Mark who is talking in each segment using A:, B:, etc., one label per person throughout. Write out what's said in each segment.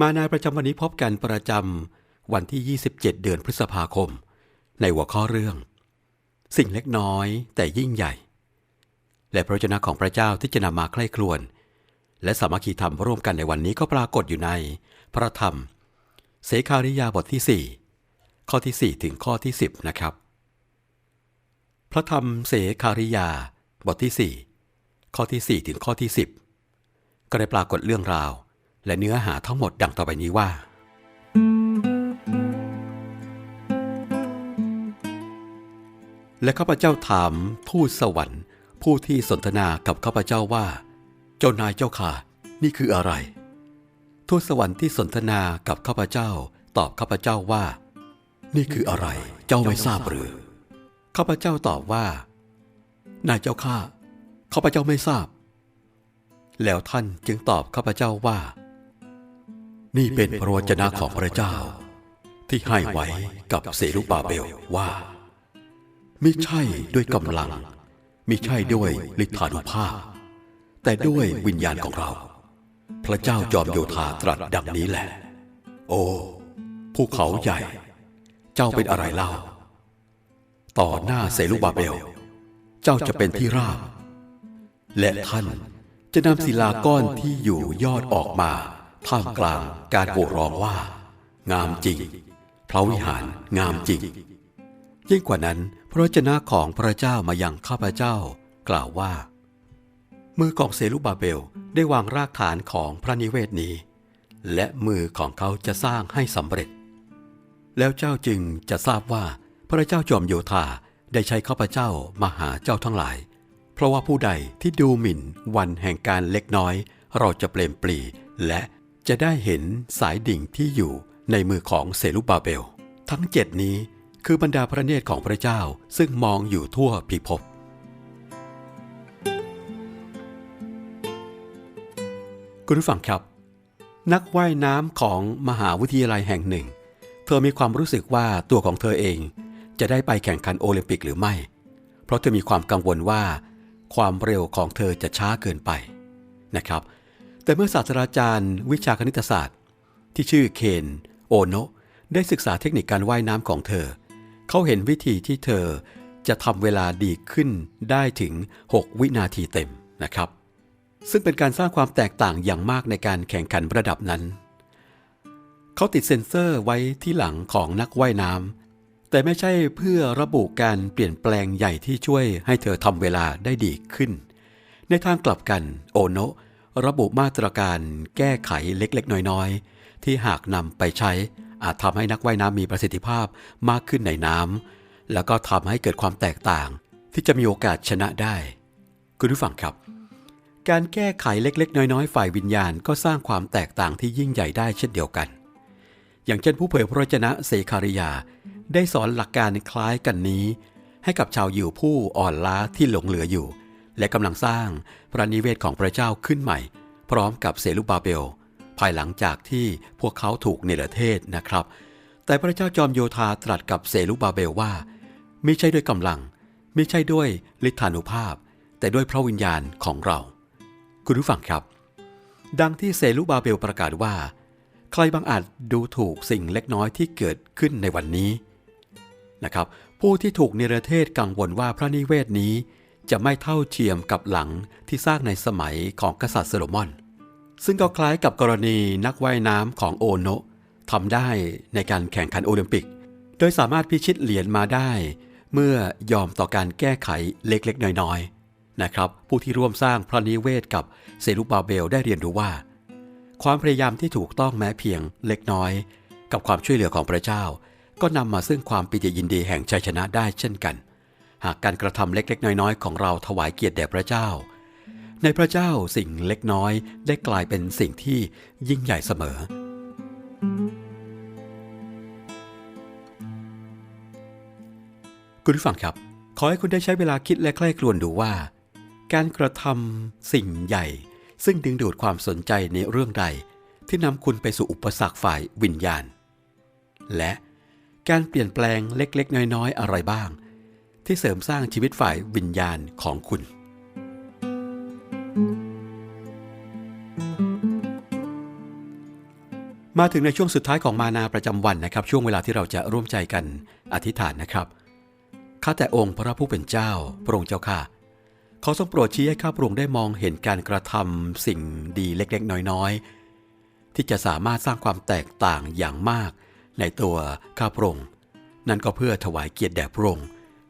A: มานาประจำวันนี้พบกันประจำวันที่ 27 เดือนพฤษภาคม ในหัวข้อเรื่อง สิ่งเล็กน้อยแต่ยิ่งใหญ่ และพระวจนะของพระเจ้าที่จะนำมาใคร่ครวญและสามัคคีธรรมร่วมกันในวันนี้ก็ปรากฏอยู่ใน พระธรรม เสคาริยาบทที่ 4 ข้อที่ 4 ถึงข้อที่ 10 นะครับ พระธรรมเสคาริยาบทที่ 4 ข้อที่ 4 ถึงข้อที่ 10 ก็ได้ปรากฏเรื่องราว และเนื้อหาทั้งหมดดังต่อไปนี้ว่า และข้าพเจ้าถามทูตสวรรค์ ผู้ที่สนทนากับข้าพเจ้าว่า เจ้านายเจ้าค่ะ นี่คืออะไร ทูตสวรรค์ที่สนทนากับข้าพเจ้า ตอบข้าพเจ้าว่า นี่คืออะไร เจ้าไม่ทราบหรือข้าพเจ้าตอบว่า นายเจ้าข้าข้าพเจ้าไม่ทราบ แล้วท่านจึงตอบข้าพเจ้าว่า นี่เป็นพระวจนะของพระเจ้า ที่ให้ไว้กับเซรุบาเบลว่าไม่ใช่ด้วยกำลังมิใช่ด้วยฤทธานุภาพ แต่ด้วยวิญญาณของเรา พระเจ้าจอมโยธาตรัสดังนี้แหละ โอ้ภูเขาใหญ่ เจ้าเป็นอะไรเล่า ต่อหน้าเซรุบาเบล เจ้าจะเป็นที่ราบ และท่านจะนำศิลาก้อนที่อยู่ยอดออกมา ท่ามกลางการโห่ร้องว่า งามจริง พระวิหารงามจริง ยิ่งกว่านั้นพระวจนะของพระเจ้ามายังข้าพเจ้ากล่าวว่า มือของเซรุบาเบลได้วางรากฐานของพระนิเวศนี้ และมือของเขาจะสร้างให้สำเร็จ แล้วเจ้าจึงจะทราบว่าพระเจ้าจอมโยธาได้ใช้ข้าพเจ้ามาหาเจ้าทั้งหลาย เพราะว่าผู้ใดที่ดูหมิ่นวันแห่งการเล็กน้อย เราจะเปลมปลีและ จะได้เห็นสายดิ่งที่อยู่ในมือของเซรุบาเบล ทั้งเจ็ดนี้คือบรรดาพระเนตรของพระเจ้าซึ่งมองอยู่ทั่วพิภพคุณผู้ฟังครับ นักว่ายน้ำของมหาวิทยาลัยแห่งหนึ่ง เธอมีความรู้สึกว่าตัวของเธอเองจะได้ไปแข่งขันโอลิมปิกหรือไม่ เพราะเธอมีความกังวลว่า ความเร็วของเธอจะช้าเกินไปนะครับ แต่เมื่อศาสตราจารย์ วิชาคณิตศาสตร์ ที่ชื่อเคนโอโนะได้ศึกษาเทคนิคการว่ายน้ำของเธอ เขาเห็นวิธีที่เธอจะทำเวลาดีขึ้นได้ถึง 6 วินาทีเต็มนะครับ ซึ่งเป็นการสร้างความแตกต่างอย่างมากในการแข่งขันระดับนั้น เขาติดเซ็นเซอร์ไว้ที่หลังของนักว่ายน้ำแต่ไม่ใช่เพื่อระบุการเปลี่ยนแปลงใหญ่ที่ช่วยให้เธอทำเวลาได้ดีขึ้น ในทางกลับกันโอโนะ ระบุมาตรการแก้ไขเล็กๆ น้อยๆ ที่หากนำไปใช้อาจทำให้นักว่ายน้ำมีประสิทธิภาพมากขึ้นในน้ำแล้วก็ทำให้เกิดความแตกต่าง ที่จะมีโอกาสชนะได้ คุณผู้ฟังครับ การแก้ไขเล็กๆ น้อยๆ ฝ่ายวิญญาณก็สร้างความแตกต่างที่ยิ่งใหญ่ได้เช่นเดียวกัน อย่างเช่นผู้เผยพระวจนะเสคาริยา ได้สอนหลักการคล้ายกันนี้ ให้กับชาวยิวผู้อ่อนล้าที่หลงเหลืออยู่ และกำลังสร้างพระนิเวศของพระเจ้าขึ้นใหม่ พร้อมกับเซรุบาเบล ภายหลังจากที่พวกเขาถูกเนรเทศนะครับ แต่พระเจ้าจอมโยธาตรัสกับเซรุบาเบลว่าไม่ใช่ด้วยกำลังไม่ใช่ด้วยฤทธานุภาพ แต่ด้วยพระวิญญาณของเรา คุณผู้ฟังครับ ดังที่เซรุบาเบลประกาศว่า ใครบางอาจดูถูกสิ่งเล็กน้อยที่เกิดขึ้นในวันนี้นะครับผู้ที่ถูกเนรเทศกังวลว่าพระนิเวศนี้ จะไม่เท่าเทียมกับหลังที่สร้างในสมัยของกษัตริย์โซโลมอน ซึ่งก็คล้ายกับกรณีนักว่ายน้ำของโอโนะทำได้ในการแข่งขันโอลิมปิก โดยสามารถพิชิตเหรียญมาได้ เมื่อยอมต่อการแก้ไขเล็กๆ น้อยๆ นะครับ ผู้ที่ร่วมสร้างพระนิเวศกับเซรุบาเบลได้เรียนรู้ว่า ความพยายามที่ถูกต้องแม้เพียงเล็กน้อย กับความช่วยเหลือของพระเจ้า ก็นำมาซึ่งความปิติยินดีแห่งชัยชนะได้เช่นกัน หากการกระทำเล็ก ๆ น้อย ๆ ของเราถวายเกียรติแด่พระเจ้า ในพระเจ้าสิ่งเล็กน้อยได้กลายเป็นสิ่งที่ยิ่งใหญ่เสมอ คุณผู้ฟังครับ ขอให้คุณได้ใช้เวลาคิดและใคร่ครวญดูว่า การกระทำสิ่งใหญ่ ซึ่งดึงดูดความสนใจในเรื่องใด ที่นำคุณไปสู่อุปสรรคฝ่ายวิญญาณ และการเปลี่ยนแปลงเล็ก ๆ น้อย ๆ อะไรบ้าง ที่เสริมสร้างชีวิตฝ่ายวิญญาณของคุณ มาถึงในช่วงสุดท้ายของมานาประจำวันนะครับ ช่วงเวลาที่เราจะร่วมใจกันอธิษฐานนะครับข้าแต่องค์พระผู้เป็นเจ้าพระองค์เจ้าค่ะขอทรงโปรดชี้ให้ข้าพระองค์ได้มองเห็นการกระทำสิ่งดีเล็กๆ น้อยๆ ที่จะสามารถสร้างความแตกต่างอย่างมากในตัวข้าพระองค์นั่นก็เพื่อถวายเกียรติแด่พระองค์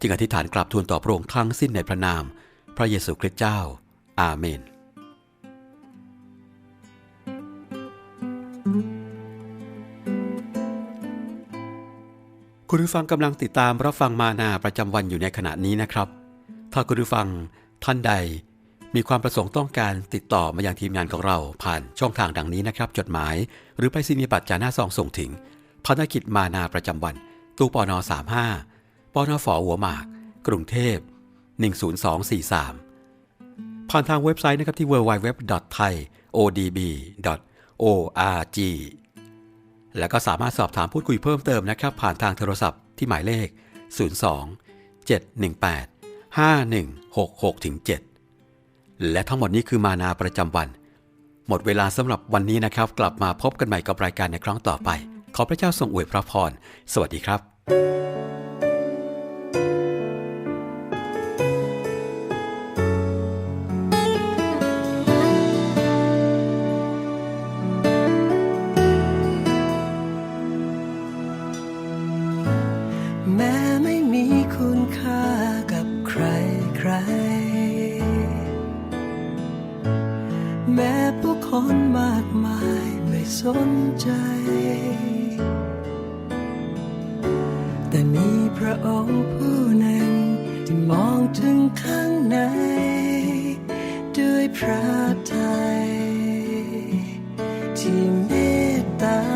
A: จึงอธิษฐานกราบทูลต่อพระองค์ทั้งสิ้นในพระนาม พระเยซูคริสต์เจ้า อาเมน คุณผู้ฟังกำลังติดตามรับฟังมานาประจำวันอยู่ในขณะนี้นะครับ ถ้าคุณผู้ฟังท่านใดมีความประสงค์ต้องการติดต่อมายังทีมงานของเราผ่านช่องทางดังนี้นะครับ จดหมายหรือไปซีนีบัตรจาหน้าซองส่งถึงภารกิจมานาประจำวัน ตู้ปอนอ35 ปอนอฝอหัวหมาก กรุงเทพ 10243 ผ่านทางเว็บไซต์นะครับที่ www.thaiodb.org แล้วก็สามารถสอบถามพูดคุยเพิ่มเติมนะครับ ผ่านทางโทรศัพท์ที่หมายเลข 02 718 5166ถึง7และทั้งหมดนี้คือมานาประจำวัน หมดเวลาสำหรับวันนี้นะครับ กลับมาพบกันใหม่กับรายการในครั้งต่อไป ขอพระเจ้าทรงอวยพระพร สวัสดีครับ
B: แต่มีพระองค์ผู้หนึ่ง ที่มองถึงข้างใน ด้วยพระทัยที่เมตตา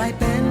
B: I've been.